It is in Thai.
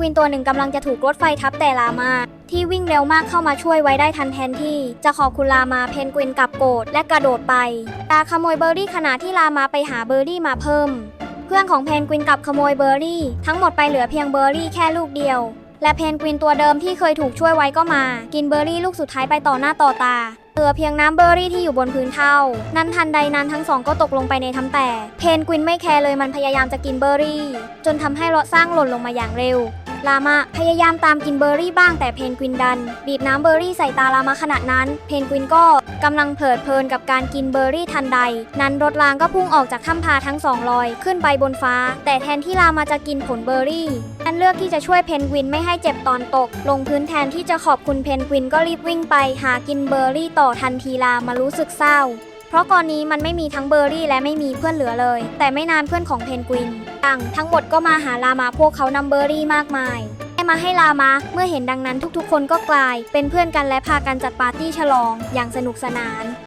กวินตัวหนึ่งกำลังจะถูกรถไฟทับแต่ลามาที่วิ่งเร็วมากเข้ามาช่วยไว้ได้ทันแทนที่ จะขอบคุณลามาเพนกวินกลับโกรธและกระโดดไป ตาขโมยเบอร์รี่ขณะที่ลามาไปหาเบอร์รี่มาเพิ่ม เพื่อนของเพนกวินกลับขโมยเบอร์รี่ ทั้งหมดไปเหลือเพียงเบอร์รี่แค่ลูกเดียว และเพนกวินตัวเดิมที่เคยถูกช่วยไว้ก็มา กินเบอร์รี่ลูกสุดท้ายไปต่อหน้าต่อตาเหลือเพียงน้ำเบอร์รี่ที่อยู่บนพื้นเท่า นั้นทันใดนั้นทั้งสองก็ตกลงไปในทำแต่ เพนกวินไม่แคร์เลยมันพยายามจะกินเบอร์รี่ จนทำให้รถสร้างหล่นลงมาอย่างเร็ว ลามาพยายามตามกินเบอร์รี่บ้างแต่เพนกวินดัน บีบน้ำเบอร์รี่ใส่ตาลามาขณะนั้น เพนกวินก็กำลังเพลิดเพลินกับการกินเบอร์รี่ทันใด นั้นรถรางก็พุ่งออกจากถ้ำพาทั้งสองลอยขึ้นไปบนฟ้า แต่แทนที่ลามาจะกินผลเบอร์รี่อันเลือกที่จะช่วยเพนกวินไม่ให้เจ็บตอนตก ลงพื้นแทนที่จะขอบคุณเพนกวินก็รีบวิ่งไปหากินเบอร์รี่ต่อทันทีลามารู้สึกเศร้า เพราะก่อนนี้มันไม่มีทั้งเบอร์รี่และไม่มีเพื่อนเหลือเลย แต่ไม่นานเพื่อนของเพนกวินต่างทั้งหมดก็มาหาลามาพวกเขานำเบอร์รี่มากมายให้มาให้ลามาเมื่อเห็นดังนั้นทุกๆ คนก็กลาย เป็นเพื่อนกันและพากันจัดปาร์ตี้ฉลองอย่างสนุกสนาน